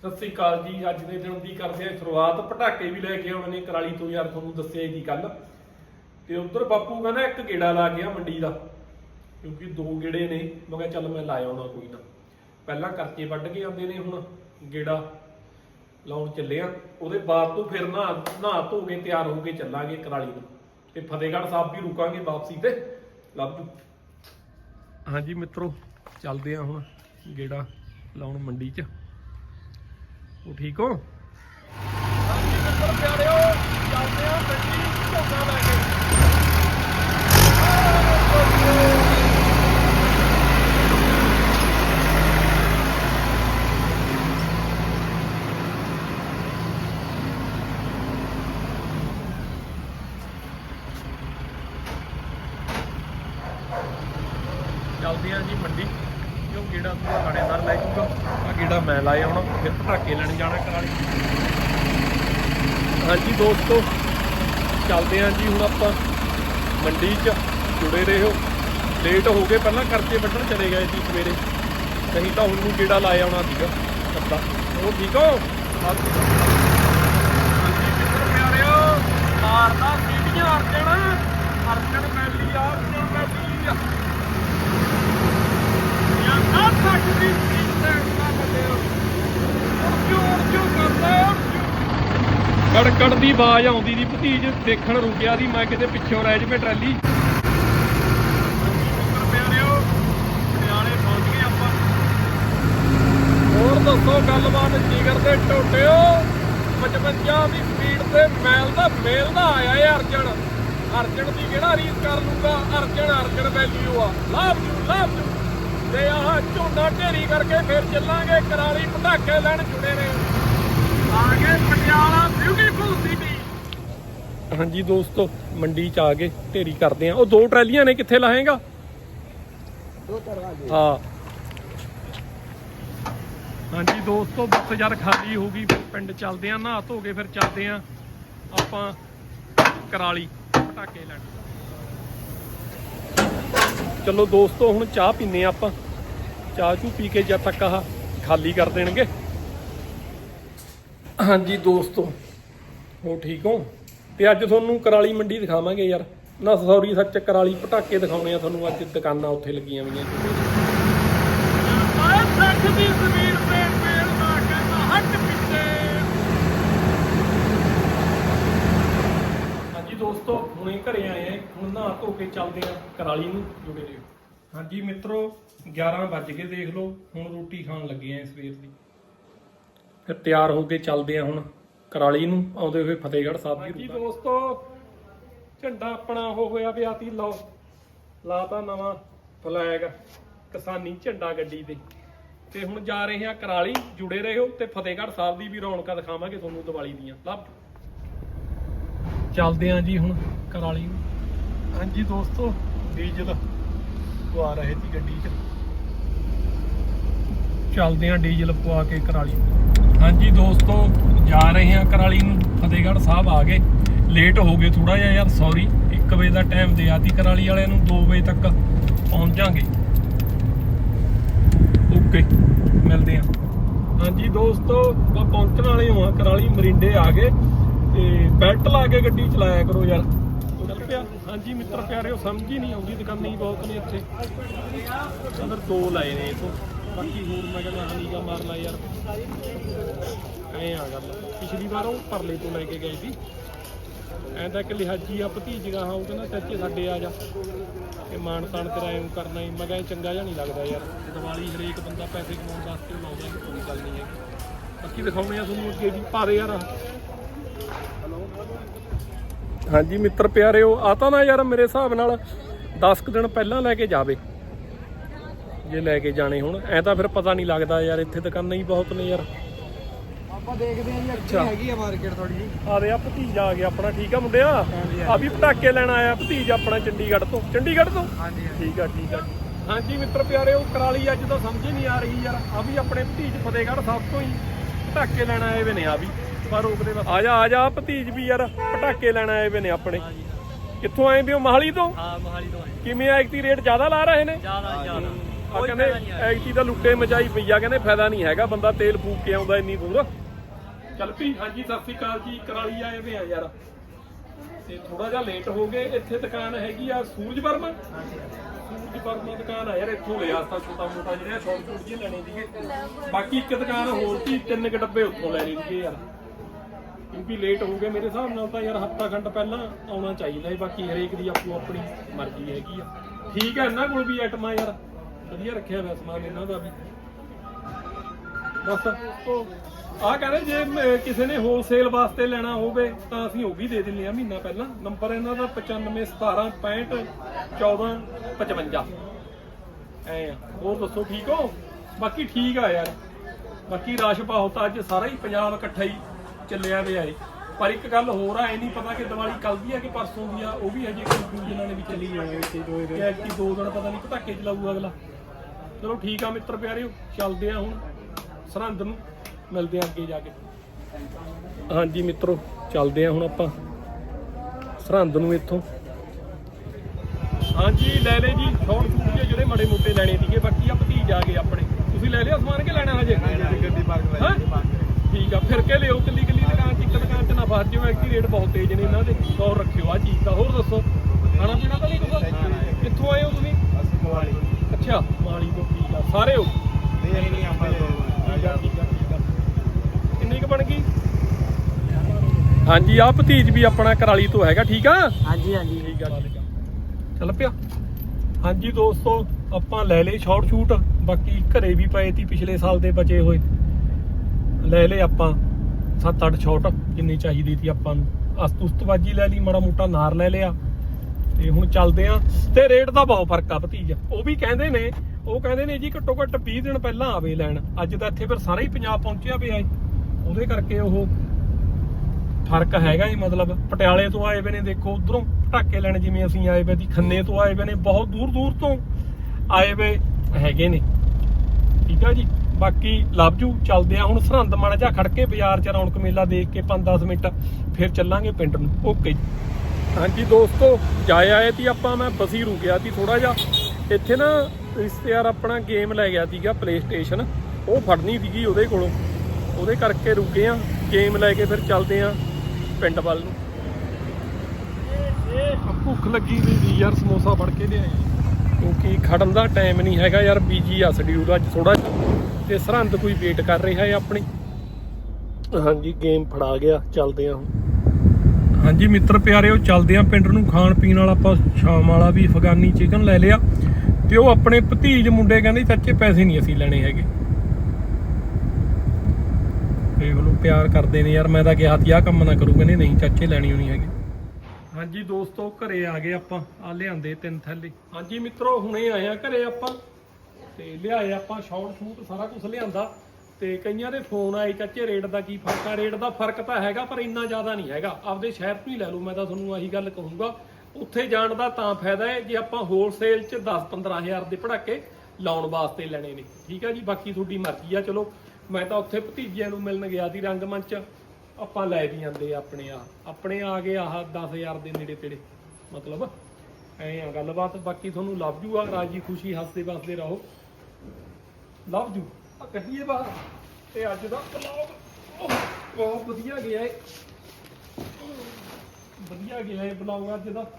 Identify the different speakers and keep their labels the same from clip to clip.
Speaker 1: ਸਤਿ ਸ੍ਰੀ ਅਕਾਲ ਜੀ। ਅੱਜ ਦੇ ਦਿਨ ਦੀ ਕਰਦੇ ਆ ਸ਼ੁਰੂਆਤ। ਪਟਾਕੇ ਵੀ ਲੈ ਕੇ ਆਉਣੇ ਨੇ ਕਰਾਲੀ ਤੋਂ। ਯਾਰ, ਤੁਹਾਨੂੰ ਦੱਸਿਆ ਹੀ ਕੱਲ ਤੇ ਉਧਰ ਬਾਪੂ ਕਹਿੰਦਾ ਇੱਕ ਗੇੜਾ ਲਾ ਗਿਆ ਮੰਡੀ ਦਾ। ਕਿਉਂਕਿ ਦੋ ਗੇੜੇ ਨੇ। ਮੈਂ ਕਿਹਾ ਚੱਲ ਮੈਂ ਲਾ ਆਉਣਾ ਕੋਈ ਨਾ। ਪਹਿਲਾਂ ਕਰਚੇ ਵੱਢ ਕੇ ਆਉਂਦੇ ਨੇ ਹੁਣ ਗੇੜਾ ਲਾਉਣ ਚੱਲੇ ਆ। ਉਹਦੇ ਬਾਅਦ ਤੋਂ ਫਿਰ ਨਾ ਨਹਾ ਧੋ ਕੇ ਤਿਆਰ ਹੋ ਕੇ ਚੱਲਾਂਗੇ ਕਰਾਲੀ ਨੂੰ ਤੇ ਫਤਿਹਗੜ੍ਹ ਸਾਹਿਬ ਵੀ ਰੁਕਾਂਗੇ ਵਾਪਸੀ ਤੇ। ਲੱਭ ਜੂ। ਹਾਂਜੀ ਮਿੱਤਰੋ, ਚੱਲਦੇ ਆ ਹੁਣ ਗੇੜਾ ਲਾਉਣ ਮੰਡੀ 'ਚ। ਉਹ ਠੀਕ ਹੋ? ਹਾਂਜੀ ਮਿੱਤਰ ਪਿਆਰਿਓ ਚੱਲਦੇ ਆ ਮੰਡੀ ਝੋਨਾ ਲੈ ਕੇ ਚੱਲਦੇ ਆ ਜੀ ਮੰਡੀ। ਕਿਉਂ ਗੇੜਾ ਪੂਰਾ ਥਾਣੇਦਾਰ ਲੈ ਜੂਗਾ ਆ ਗੇੜਾ ਮੈਂ ਲਾਇਆ ਹੁਣ? ਫਿਰ ਪਟਾਕੇ ਲੈਣ ਜਾਣਾ ਕਰਾਲੀ। ਹਾਂਜੀ ਦੋਸਤੋ, ਚੱਲਦੇ ਆ ਜੀ ਹੁਣ ਆਪਾਂ ਮੰਡੀ 'ਚ। ਜੁੜੇ ਰਹੋ। ਲੇਟ ਹੋ ਗਏ, ਪਹਿਲਾਂ ਕਰਚੇ ਵੱਢਣ ਚਲੇ ਗਏ ਸੀ ਸਵੇਰੇ। ਨਹੀਂ ਤਾਂ ਹੁਣ ਨੂੰ ਗੇੜਾ ਲਾਇਆ ਆਉਣਾ ਸੀਗਾ? ਅੱਧਾ। ਉਹ ਠੀਕ ਹੋ? ਹਾਂਜੀ, ਮਿੱਤਰ, ਪਿਆਰਿਓ ਮਾਰਦਾ ਸੀਟੀਆਂ ਅਰਜਣ ਅਰਜਣ ਮੈਲੀ ਆ ਅਰਜਣ ਮੈਲੀ ਆ ਯਾਰ ਨਾ ਫੈਕਟਰੀ ਤੇ ਨਾ ਬੱਲੇ ਕਿਉਂ ਕਿਉਂ ਕਰਦਾ ਕੜਕੜ ਦੀ ਆਵਾਜ਼ ਆਉਂਦੀ ਦੀ ਭਤੀਜ ਦੇਖਣ ਰੁਕਿਆ ਦੀ ਮੈਂ ਕਿਤੇ ਪਿੱਛੋਂ ਰਹਿ ਜਵੇ ਟਰਾਲੀ। ਹੋਰ ਦੱਸੋ ਗੱਲਬਾਤ ਜਿਗਰ ਦੇ ਟੋਟਿਓ। 55 ਦੀ ਸਪੀਡ ਤੇ ਮੈਲ ਦਾ ਮੇਲ ਦਾ ਆਇਆ ਏ ਅਰਜਨ ਅਰਜਨ ਦੀ ਕਿਹੜਾ ਰੀਸ ਕਰ ਲੂਗਾ? ਅਰਜਨ ਅਰਜਨ ਵੈਲਿਊ ਆ। ਲਵ ਯੂ ਲਵ ਯੂ ਤੇ ਆਹ ਝੋਨਾ ਢੇਰੀ ਕਰਕੇ ਫਿਰ ਚੱਲਾਂਗੇ। ਕਰਾਲੀ ਪਟਾਕੇ ਲੈਣ ਜੁੜੇ ਨੇ। ਆ ਗਏ ਪਟਿਆਲਾ ਬਿਊਟੀਫੁਲ ਸਿਟੀ ਹਾਂਜੀ ਦੋਸਤੋ ਮੰਡੀ ਚ ਆ ਗਏ ਢੇਰੀ ਕਰਦੇ ਆ। ਉਹ ਦੋ ਟਰਾਲੀਆਂ ਨੇ ਕਿੱਥੇ ਲਾਹੇਗਾ ਹਾਂ। ਹਾਂਜੀ ਦੋਸਤੋ ਬੱਸ ਜਦ ਖਾਲੀ ਹੋ ਗਈ। ਫਿਰ ਪਿੰਡ ਚੱਲਦੇ ਆ ਨਹਾ ਧੋ ਕੇ ਫਿਰ ਚੱਲਦੇ ਆ। ਆਪਾਂ ਕਰਾਲੀ ਪਟਾਕੇ ਲੈਣ। ਚਲੋ ਦੋਸਤੋ, ਹੁਣ ਚਾਹ ਪੀਨੇ ਆ ਆਪਾਂ। ਚਾਹ ਚੂ ਪੀ ਕੇ ਜਦ ਤੱਕ ਆਹ ਖਾਲੀ ਕਰ ਦੇਣਗੇ। ਹਾਂਜੀ ਦੋਸਤੋ, ਹੋ ਠੀਕ ਹੋ? ਤੇ ਅੱਜ ਤੁਹਾਨੂੰ ਕਰਾਲੀ ਮੰਡੀ ਦਿਖਾਵਾਂਗੇ ਯਾਰ। ਨਾ ਸੌਰੀ, ਸੱਚ ਕਰਾਲੀ ਪਟਾਕੇ ਦਿਖਾਉਣੇ ਆ ਤੁਹਾਨੂੰ। ਅੱਜ ਦੁਕਾਨਾਂ ਉੱਥੇ ਲੱਗੀਆਂ ਹੋਈਆਂ। ਆਹ ਸੱਚ ਦੀ ਜ਼ਮੀਰ ਤੇ ਮੇਲ ਨਾ ਕਰਨਾ ਹੱਟ ਪਿੱਛੇ ਹਾਂਜੀ ਦੋਸਤੋ ਹੁਣੇ ਘਰੇ ਆਏ ਆ ਹੁਣ ਨਹਾ ਧੋ ਕੇ ਚੱਲਦੇ ਆ ਕਰਾਲੀ ਨੂੰ ਜੁੜੇ ਰਹੋ। ਹਾਂਜੀ ਮਿੱਤਰੋ 11 ਵੱਜ ਕੇ ਦੇਖ ਲਓ। ਹੁਣ ਰੋਟੀ ਖਾਣ ਲੱਗੇ ਆ ਸਵੇਰ ਦੀ। ਫਿਰ ਤਿਆਰ ਹੋ ਕੇ ਚੱਲਦੇ ਆ ਹੁਣ ਕਰਾਲੀ ਨੂੰ ਆਉਂਦੇ ਹੋਏ ਫਤਿਹਗੜ੍ਹ ਸਾਹਿਬ ਦੀ ਰੂਟ ਦੋਸਤੋ ਝੰਡਾ ਆਪਣਾ ਉਹ ਹੋਇਆ ਪਿਆ ਤੀ ਲਓ ਲਾਤਾ ਨਵਾਂ ਫਲੈਗ ਕਿਸਾਨੀ ਝੰਡਾ ਗੱਡੀ ਤੇ। ਤੇ ਹੁਣ ਜਾ ਰਹੇ ਆ ਕਰਾਲੀ ਜੁੜੇ ਰਹੋ ਤੇ ਫਤਿਹਗੜ੍ਹ ਸਾਹਿਬ ਦੀ ਵੀ ਰੌਣਕਾਂ ਦਿਖਾਵਾਂਗੇ ਤੁਹਾਨੂੰ ਦੀਵਾਲੀ ਦੀਆਂ। ਲੱਭ ਚੱਲਦੇ ਆ ਜੀ ਹੁਣ ਕਰਾਲੀ ਨੂੰ। ਹਾਂਜੀ ਦੋਸਤੋ ਡੀਜ਼ਲ ਪਵਾ ਰਹੇ ਸੀ ਗੱਡੀ 'ਚ। ਚੱਲਦੇ ਆ ਡੀਜ਼ਲ ਪਵਾ ਕੇ ਕਰਾਲੀ ਹਾਂਜੀ ਦੋਸਤੋ ਜਾ ਰਹੇ ਆ ਕਰਾਲੀ ਨੂੰ। ਫਤਿਹਗੜ੍ਹ ਸਾਹਿਬ ਆ ਗਏ। ਲੇਟ ਹੋ ਗਏ ਥੋੜਾ ਜਿਹਾ ਯਾਰ ਸੌਰੀ 1 ਵਜੇ ਦਾ ਟਾਈਮ ਦੇ ਆਤੀ ਕਰਾਲੀ ਵਾਲਿਆਂ ਨੂੰ 2 ਵਜੇ ਤੱਕ ਪਹੁੰਚ ਜਾਾਂਗੇ ਓਕੇ ਮਿਲਦੇ ਆ। ਹਾਂਜੀ ਦੋਸਤੋ ਆਪਾਂ ਪਹੁੰਚਣ ਵਾਲੇ ਹਾਂ ਕਰਾਲੀ ਮਰਿੰਡੇ ਆ ਗਏ। ਤੇ ਬੈਲਟ ਲਾ ਕੇ ਗੱਡੀ ਚਲਾਇਆ ਕਰੋ ਯਾਰ। ਚੱਲ ਪਿਆ ਹਾਂਜੀ ਮਿੱਤਰ ਪਿਆਰਿਓ, ਸਮਝ ਹੀ ਨਹੀਂ ਆਉਂਦੀ, ਦੁਕਾਨੀ ਬਹੁਤ ਨੇ ਇੱਥੇ। ਅੰਦਰ ਦੋ ਲਾਏ ਨੇ ਇਥੋਂ। ਬਾਕੀ ਹੋਰ ਮੈਂ ਕਹਿੰਦਾ ਹਨੀਗਾ ਮਾਰ ਲਾ ਯਾਰ। ਐ ਆ ਗੱਲ। ਪਿਛਲੀ ਵਾਰ ਉਹ ਪਰਲੇ ਤੋਂ ਲੈ ਕੇ ਗਏ ਸੀ। ਐਂ ਤਾਂ ਕਿ ਲਿਹਾਜੀ ਆ ਭਤੀਜਗਾ ਹਾਂ, ਉਹ ਕਹਿੰਦਾ, ਚਾਚੇ ਸਾਡੇ ਆ ਜਾ। ਤੇ ਮਾਣ ਤਾਣ ਤੇਰਾ ਐਂ ਕਰਨਾ ਹੀ ਮੈਂ ਕਿਹਾ ਚੰਗਾ ਜਿਹਾ ਨਹੀਂ ਲੱਗਦਾ ਯਾਰ। ਦੀਵਾਲੀ ਹਰੇਕ ਬੰਦਾ ਪੈਸੇ ਕਮਾਉਣ ਵਾਸਤੇ ਲਾਉਂਦਾ ਕੋਈ ਗੱਲ ਨਹੀਂ ਹੈ ਬਾਕੀ ਦਿਖਾਉਣੇ ਆ ਤੁਹਾਨੂੰ ਅੱਗੇ ਜੀ ਭਾਰੇ ਯਾਰ ਹਾਂਜੀ ਮਿੱਤਰ ਪਿਆਰਿਓ ਆ ਤਾਂ ਨਾ ਯਾਰ ਮੇਰੇ ਹਿਸਾਬ ਨਾਲ 10 ਕੁ ਦਿਨ ਪਹਿਲਾਂ ਲੈ ਕੇ ਜਾਵੇ। ਜੇ ਲੈ ਕੇ ਜਾਣੇ ਹੁਣ ਐ ਤਾਂ ਫਿਰ ਪਤਾ ਨਹੀਂ ਲੱਗਦਾ ਯਾਰ ਇੱਥੇ ਦੁਕਾਨਾਂ ਹੀ ਬਹੁਤ ਨੇ ਯਾਰ।
Speaker 2: ਆਪਾਂ ਦੇਖਦੇ ਆਂ ਜੀ ਅੱਗੇ। ਹੈਗੀ ਆ ਮਾਰਕੀਟ ਥੋੜੀ ਜੀ
Speaker 1: ਆ ਰਿਹਾ ਭਤੀਜਾ ਆ ਗਿਆ ਆਪਣਾ ਠੀਕ ਆ ਮੁੰਡਿਆ? ਆ ਵੀ ਪਟਾਕੇ ਲੈਣ ਆਇਆ ਭਤੀਜ ਆਪਣਾ ਚੰਡੀਗੜ੍ਹ ਤੋਂ। ਚੰਡੀਗੜ੍ਹ ਤੋਂ?
Speaker 2: ਹਾਂਜੀ
Speaker 1: ਠੀਕ ਆ ਠੀਕ ਆ। ਹਾਂਜੀ ਮਿੱਤਰ ਪਿਆਰੇ ਉਹ ਕਰਾਲੀ ਅੱਜ ਤਾਂ ਸਮਝ ਹੀ ਨਹੀਂ ਆ ਰਹੀ ਯਾਰ। ਆ ਵੀ ਆਪਣੇ ਭਤੀਜ ਫਤਿਹਗੜ੍ਹ ਸਾਹਿਬ ਤੋਂ ਹੀ ਪਟਾਕੇ ਲੈਣ ਆਏ ਵੇ ਨੇ ਆ ਵੀ। ਪਰ ਰੋਕਦੇ ਬਸ। ਆ ਜਾ ਆ ਜਾ ਭਤੀਜ ਵੀ ਯਾਰ ਪਟਾਕੇ ਲੈਣ ਆਏ ਵੇ ਨੇ ਆਪਣੇ। ਕਿੱਥੋਂ ਆਏ ਵੀ ਉਹ ਮਹਾਲੀ ਤੋਂ?
Speaker 2: ਹਾਂ ਮੋਹਾਲੀ ਤੋਂ ਆਏ।
Speaker 1: ਕਿਵੇਂ ਐਕਟੀ ਰੇਟ ਜ਼ਿਆਦਾ ਲਾ ਰਹੇ ਨੇ?
Speaker 2: ਜ਼ਿਆਦਾ ਜ਼ਿਆਦਾ।
Speaker 1: ਆ ਕਹਿੰਦੇ ਐਗਟੀ ਦਾ ਲੁੱਟੇ ਮਚਾਈ ਪਈ ਆ ਕਹਿੰਦੇ ਫਾਇਦਾ ਨਹੀਂ ਹੈਗਾ ਬੰਦਾ ਤੇਲ ਫੂਕ ਕੇ ਆਉਂਦਾ ਇੰਨੀ ਦੂਰ। ਚੱਲ ਪੀ ਹਾਂਜੀ ਸਤਿ ਸ੍ਰੀ ਅਕਾਲ ਜੀ ਕਰਾਲੀ ਆਏ ਵੇ ਆ ਯਾਰ। ਤੇ ਥੋੜਾ ਜਿਹਾ ਲੇਟ ਹੋ ਗਏ ਇੱਥੇ ਦੁਕਾਨ ਹੈਗੀ ਆ ਸੂਰਜ ਵਰਮਾ। ਸੂਰਜ ਵਰਮਾ ਦੁਕਾਨ ਆ ਯਾਰ ਇੱਥੋਂ ਲਿਆ ਤਾਂ ਛੋਟਾ ਮੋਟਾ ਜਿਹੜਾ ਸ਼ਾਰਟ ਸ਼ੂਟ ਜਿਹੇ ਲੈਣੇ ਸੀਗੇ ਬਾਕੀ ਇੱਕ ਦੁਕਾਨ ਹੋਰ ਸੀ ਤਿੰਨ ਕੁ ਡੱਬੇ ਉੱਥੋਂ ਲੈਣੇ ਸੀਗੇ ਯਾਰ। ਕਿਉਂਕਿ ਲੇਟ ਹੋ ਗਏ ਮੇਰੇ ਹਿਸਾਬ ਨਾਲ ਤਾਂ ਯਾਰ ਹਫਤਾ ਖੰਡ ਪਹਿਲਾਂ ਆਉਣਾ ਚਾਹੀਦਾ ਹੈ, ਬਾਕੀ ਹਰੇਕ ਦੀ ਆਪੋ ਆਪਣੀ ਮਰਜ਼ੀ ਹੈਗੀ ਆ। ਠੀਕ ਹੈ ਇਹਨਾਂ ਕੋਲ ਵੀ ਆਈਟਮਾਂ ਯਾਰ, ਵਧੀਆ ਰੱਖਿਆ ਹੋਇਆ ਸਮਾਨ ਇਹਨਾਂ ਦਾ ਵੀ। ਬਸ। ਉਹ ਆ ਕਹਿੰਦੇ ਜੇ ਮ- ਕਿਸੇ ਨੇ ਹੋਲਸੇਲ ਵਾਸਤੇ ਲੈਣਾ ਹੋਵੇ ਤਾਂ ਅਸੀਂ ਉਹ ਵੀ ਦੇ ਦਿੰਦੇ ਆ ਮਹੀਨਾ ਪਹਿਲਾਂ। ਨੰਬਰ ਇਹਨਾਂ ਦਾ 95 17 65 14 55 ਐ ਆ। ਹੋਰ ਦੱਸੋ ਠੀਕ ਹੋ? ਬਾਕੀ ਠੀਕ ਆ ਯਾਰ। ਬਾਕੀ ਰਸ਼ ਬਹੁਤ ਆ ਅੱਜ ਸਾਰਾ ਹੀ ਪੰਜਾਬ ਇਕੱਠਾ ਹੀ ਚੱਲਿਆ ਵੇ ਆਏ। ਪਰ ਇੱਕ ਗੱਲ ਹੋਰ ਆ ਇਹ ਨਹੀਂ ਪਤਾ ਕਿ ਦੀਵਾਲੀ ਕੱਲ ਦੀ ਆ ਕਿ ਪਰਸੋਂ ਦੀ ਆ ਉਹ ਵੀ ਹਜੇ ਕਨਫਿਊਜ਼ਨਾਂ ਨੇ ਵੀ ਚੱਲੀ ਜਾਣੀ ਇੱਥੇ ਦੋ ਦਿਨ ਕਿ ਦੋ ਦਿਨ ਪਤਾ ਨਹੀਂ ਪਟਾਕੇ ਚਲਾਊਗਾ ਅਗਲਾ। ਚਲੋ ਠੀਕ ਆ ਮਿੱਤਰ ਪਿਆਰਿਓ ਚੱਲਦੇ ਆ ਹੁਣ ਸਰਹੰਦ ਨੂੰ। ਮਿਲਦੇ ਆ ਅੱਗੇ ਜਾ ਕੇ। ਹਾਂਜੀ ਮਿੱਤਰੋ ਚੱਲਦੇ ਆ ਹੁਣ ਆਪਾਂ ਸਰਹੰਦ ਨੂੰ ਇੱਥੋਂ। ਹਾਂਜੀ ਲੈ ਲੈ ਜੀ ਸ਼ੂਟ ਜਿਹੇ ਜਿਹੜੇ ਮਾੜੇ ਮੋਟੇ ਲੈਣੇ ਸੀਗੇ ਬਾਕੀ ਆ ਭਤੀਜ ਆ ਗਏ ਆਪਣੇ। ਤੁਸੀਂ ਲੈ ਲਿਆ ਸਮਾਨ ਕਿ ਲੈਣਾ ਹਜੇ?
Speaker 2: ਗੱਡੀ ਪਾਰਕ
Speaker 1: ਹੈਂ? ਠੀਕ ਆ ਫਿਰ ਕੇ ਲਿਓ ਕੱਲੀ ਫਸ ਜਿਓ ਐਕਟੀ ਰੇਟ ਬਹੁਤ ਤੇਜ਼ ਨੇ ਇਹਨਾਂ ਦੇ ਗੌਰ ਰੱਖਿਓ ਆ ਚੀਜ਼ ਦਾ ਹੋਰ ਦੱਸੋ। ਖਾਣਾ ਪੀਣਾ ਤਾਂ ਨਹੀਂ ਕੁਛ ਕਿੱਥੋਂ ਆਏ ਹੋ ਤੁਸੀਂ?
Speaker 2: ਅਸੀਂ ਮੋਹਾਲੀ।
Speaker 1: ਅੱਛਾ ਮਾਲੀ ਤੋਂ ਠੀਕ ਆ ਸਾਰੇ ਹੋ?
Speaker 2: ਨਹੀਂ ਨਹੀਂ ਆਪਾਂ
Speaker 1: ਠੀਕ ਆ ਠੀਕ ਆ ਠੀਕ ਆ। ਕਿੰਨੀ ਕੁ ਬਣ ਗਈ? ਹਾਂਜੀ ਆ ਭਤੀਜ ਵੀ ਆਪਣਾ ਕਰਾਲੀ ਤੋਂ ਹੈਗਾ ਠੀਕ ਆ?
Speaker 2: ਹਾਂਜੀ ਹਾਂਜੀ।
Speaker 1: ਠੀਕ ਆ ਠੀਕ ਆ। ਚੱਲ ਪਿਆ। ਹਾਂਜੀ ਦੋਸਤੋ ਆਪਾਂ ਲੈ ਲਏ ਸ਼ਾਰਟ ਸ਼ੂਟ ਬਾਕੀ ਘਰੇ ਵੀ ਪਏ ਸੀ ਪਿਛਲੇ ਸਾਲ ਦੇ ਬਚੇ ਹੋਏ। ਲੈ ਲਏ ਆਪਾਂ। 7-8 ਸ਼ਾਟ ਜਿੰਨੀ ਚਾਹੀਦੀ ਸੀ ਆਪਾਂ ਨੂੰ। ਅਸਤੁਸਤਬਾਜੀ ਲੈ ਲਈ, ਮਾੜਾ ਮੋਟਾ ਨਾਰ ਲੈ ਲਿਆ। ਤੇ ਹੁਣ ਚੱਲਦੇ ਆ। ਤੇ ਰੇਟ ਦਾ ਬਹੁਤ ਫ਼ਰਕ ਆ ਭਤੀਜਾ। ਉਹ ਵੀ ਕਹਿੰਦੇ ਨੇ, ਉਹ ਕਹਿੰਦੇ ਨੇ ਜੀ ਘੱਟੋ ਘੱਟ 20 ਦਿਨ ਪਹਿਲਾਂ ਆਵੇ ਲੈਣ। ਅੱਜ ਤਾਂ ਇੱਥੇ ਫਿਰ ਸਾਰਾ ਹੀ ਪੰਜਾਬ ਪਹੁੰਚਿਆ ਪਿਆ ਏ। ਉਹਦੇ ਕਰਕੇ ਉਹ ਫ਼ਰਕ ਹੈਗਾ ਹੀ ਮਤਲਬ। ਪਟਿਆਲੇ ਤੋਂ ਆਏ ਵੇ ਨੇ ਦੇਖੋ, ਉਧਰੋਂ ਪਟਾਕੇ ਲੈਣ ਜਿਵੇਂ ਅਸੀਂ ਆਏ ਵੇ ਦੀ, ਖੰਨੇ ਤੋਂ ਆਏ ਵੇ ਨੇ, ਬਹੁਤ ਦੂਰ ਦੂਰ ਤੋਂ ਆਏ ਵੇ ਹੈਗੇ ਨੇ। ਠੀਕ ਆ ਜੀ? ਬਾਕੀ ਲਵ ਜੂ ਚੱਲਦੇ ਆ ਹੁਣ ਸਰਹੰਦ ਮਾੜਾ ਜਿਹਾ ਖੜ ਕੇ ਬਾਜ਼ਾਰ ਚ ਰੌਣਕ ਮੇਲਾ ਦੇਖ ਕੇ 5-10 ਮਿੰਟ ਫਿਰ ਚੱਲਾਂਗੇ ਪਿੰਡ ਨੂੰ। ਓਕੇ ਹਾਂਜੀ ਦੋਸਤੋ ਜਾਏ ਆਏ ਤੀ ਆਪਾਂ ਮੈਂ ਬਸੀ ਰੁਕਿਆ ਤੀ ਥੋੜਾ ਜਿਹਾ। ਇੱਥੇ ਨਾ ਰਿਸ਼ਤੇਦਾਰ ਆਪਣਾ ਗੇਮ ਲੈ ਗਿਆ ਸੀਗਾ ਪਲੇ ਸਟੇਸ਼ਨ ਉਹ ਫੜਨੀ ਸੀਗੀ ਉਹਦੇ ਕੋਲੋਂ। ਉਹਦੇ ਕਰਕੇ ਰੁਕੇ ਆ ਗੇਮ ਲੈ ਕੇ ਫਿਰ ਚੱਲਦੇ ਆ ਪਿੰਡ ਵੱਲ ਨੂੰ। ਭੁੱਖ ਲੱਗੀ ਸੀ ਯਾਰ ਸਮੋਸਾ ਫੜ ਕੇ ਲਿਆਏ। ਕਿਉਂਕਿ ਖੜਨ ਦਾ ਟਾਈਮ ਨਹੀਂ ਹੈਗਾ ਯਾਰ ਬੀਜੀ ਆ ਸ਼ਡਿਊਲ ਅੱਜ ਥੋੜਾ ਤੇ ਸਰਹੰਦ ਕੋਈ ਵੇਟ ਕਰ ਰਿਹਾ ਹੈ ਆਪਣੀ? ਹਾਂਜੀ ਗੇਮ ਫੜਾ ਗਿਆ ਚੱਲਦੇ ਆ ਹੁਣ। ਹਾਂਜੀ ਮਿੱਤਰ ਪਿਆਰਿਓ ਚੱਲਦੇ ਆ ਪਿੰਡ ਨੂੰ। ਖਾਣ ਪੀਣ ਵਾਲਾ ਆਪਾਂ ਸ਼ਾਮ ਵਾਲਾ ਵੀ ਅਫਗਾਨੀ ਚਿਕਨ ਲੈ ਲਿਆ। ਤੇ ਉਹ ਆਪਣੇ ਭਤੀਜ ਮੁੰਡੇ ਕਹਿੰਦੇ ਚਾਚੇ ਪੈਸੇ ਨਹੀਂ ਅਸੀਂ ਲੈਣੇ ਹੈਗੇ। ਦੇਖ ਲਓ ਪਿਆਰ ਕਰਦੇ ਨੇ ਯਾਰ ਮੈਂ ਤਾਂ ਕਿਹਾ ਸੀ ਆਹ ਕੰਮ ਨਾ ਕਰੂ ਕਹਿੰਦੇ ਨਹੀਂ ਚਾਚੇ ਲੈਣੀ ਹੋਣੀ ਹੈਗੀ। ਹਾਂਜੀ ਦੋਸਤੋ ਘਰੇ ਆ ਗਏ ਆਪਾਂ ਆ ਲਿਆਂਦੇ ਤਿੰਨ ਥੈਲੇ। ਹਾਂਜੀ ਮਿੱਤਰੋ ਹੁਣੇ ਆਏ ਆ ਘਰੇ ਆਪਾਂ। ਤੇ ਲਿਆਏ ਆਪਾਂ ਸ਼ਾਰਟ ਸ਼ੂਟ ਸਾਰਾ ਕੁਝ ਲਿਆਂਦਾ ਤੇ ਕਈਆਂ ਦੇ ਫੋਨ ਆਏ, ਚਾਚੇ ਰੇਟ ਦਾ ਕੀ ਫ਼ਰਕ ਆ? ਰੇਟ ਦਾ ਫ਼ਰਕ ਤਾਂ ਹੈਗਾ, ਪਰ ਇੰਨਾ ਜ਼ਿਆਦਾ ਨਹੀਂ ਹੈਗਾ। ਆਪਦੇ ਸ਼ਹਿਰ ਤੋਂ ਹੀ ਲੈ ਲਓ, ਮੈਂ ਤਾਂ ਤੁਹਾਨੂੰ ਆਹੀ ਗੱਲ ਕਹੂੰਗਾ। ਉੱਥੇ ਜਾਣ ਦਾ ਤਾਂ ਫਾਇਦਾ ਹੈ, ਜੇ ਆਪਾਂ ਹੋਲਸੇਲ 'ਚ 10-15000 ਦੇ ਪੜਾਕੇ ਲਾਉਣ ਵਾਸਤੇ ਲੈਣੇ ਨੇ। ਠੀਕ ਆ ਜੀ, ਬਾਕੀ ਤੁਹਾਡੀ ਮਰਜ਼ੀ ਆ, ਚਲੋ। ਮੈਂ ਤਾਂ ਉੱਥੇ ਭਤੀਜਿਆਂ ਨੂੰ ਮਿਲਣ ਗਿਆ ਸੀ ਰੰਗਮੰਚ ਆਪਾਂ ਲੈ ਵੀ ਜਾਂਦੇ ਆਪਣੇ ਆ। ਆਪਣੇ ਆ ਗਏ ਆਹ 10000 ਦੇ ਨੇੜੇ ਤੇੜੇ। ਮਤਲਬ ਐ ਆ ਗੱਲਬਾਤ, ਬਾਕੀ ਤੁਹਾਨੂੰ ਲੱਭ ਜੂ ਰਾਜੀ ਖੁਸ਼ੀ ਹੱਸਦੇ ਵਸਦੇ ਰਹੋ। ਲਵ ਜੂ ਆ ਕੱਢੀਏ ਬਾਹਰ। ਤੇ ਅੱਜ ਦਾ ਵਲੌਗ ਬਹੁਤ ਵਧੀਆ ਗਿਆ ਏ। ਵਧੀਆ ਗਿਆ ਏ ਵਲੌਗ ਅੱਜ ਦਾ।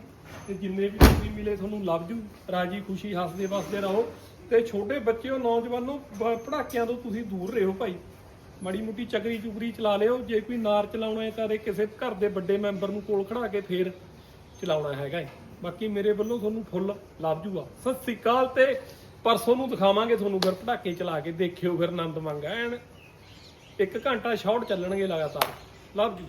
Speaker 1: ਤੇ ਜਿੰਨੇ ਵੀ ਤੁਸੀਂ ਮਿਲੇ ਤੁਹਾਨੂੰ ਲਵ ਜੂ ਰਾਜੀ ਖੁਸ਼ੀ, ਹੱਸਦੇ ਵਸਦੇ ਰਹੋ। ਤੇ ਛੋਟੇ ਬੱਚਿਓ, ਨੌਜਵਾਨੋ, ਬ- ਪਟਾਕਿਆਂ ਤੋਂ ਤੁਸੀਂ ਦੂਰ ਰਹੋ ਭਾਈ। ਮਾੜੀ ਮੁੱਟੀ ਚੱਕਰੀ ਚੁਕਰੀ ਚਲਾ ਲਿਓ। ਜੇ ਕੋਈ ਨਾਰ ਚਲਾਉਣਾ ਹੈ ਤਾਂ ਇਹ ਕਿਸੇ ਘਰ ਦੇ ਵੱਡੇ ਮੈਂਬਰ ਨੂੰ ਕੋਲ ਖੜਾ ਕੇ ਫੇਰ ਚਲਾਉਣਾ ਹੈਗਾ ਏ। ਬਾਕੀ ਮੇਰੇ ਵੱਲੋਂ ਤੁਹਾਨੂੰ ਫੁੱਲ ਲੱਭ ਜੂਗਾ ਸਤਿ ਸ੍ਰੀ ਅਕਾਲ ਤੇ ਪਰਸੋਂ ਨੂੰ ਦਿਖਾਵਾਂਗੇ ਤੁਹਾਨੂੰ ਫਿਰ ਪਟਾਕੇ ਚਲਾ ਕੇ, ਦੇਖਿਓ ਫਿਰ ਆਨੰਦ ਮੰਗਾ ਐਨ ਇੱਕ ਘੰਟਾ ਸ਼ਾਰਟ ਚੱਲਣਗੇ ਲਗਾਤਾਰ। ਲਵ ਜੀ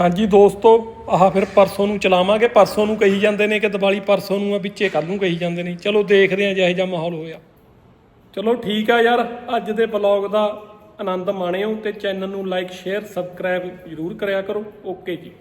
Speaker 1: ਹਾਂਜੀ ਦੋਸਤੋ, ਆਹ ਫਿਰ ਪਰਸੋਂ ਨੂੰ ਚਲਾਵਾਂਗੇ। ਪਰਸੋਂ ਨੂੰ ਕਹੀ ਜਾਂਦੇ ਨੇ ਕਿ ਦੀਵਾਲੀ ਪਰਸੋਂ ਨੂੰ ਆ, ਵਿੱਚੇ ਕੱਲ ਨੂੰ ਕਹੀ ਜਾਂਦੇ ਨੇ। ਚਲੋ ਦੇਖਦੇ ਆ ਜਿਹੋ ਜਿਹਾ ਮਾਹੌਲ ਹੋਇਆ। ਚਲੋ ਠੀਕ ਆ ਯਾਰ, ਅੱਜ ਦੇ ਬਲੌਗ ਦਾ ਆਨੰਦ ਮਾਣਿਓ ਤੇ ਚੈਨਲ ਨੂੰ ਲਾਈਕ, ਸ਼ੇਅਰ, ਸਬਸਕ੍ਰਾਈਬ ਜ਼ਰੂਰ ਕਰਿਆ ਕਰੋ। ਓਕੇ ਜੀ।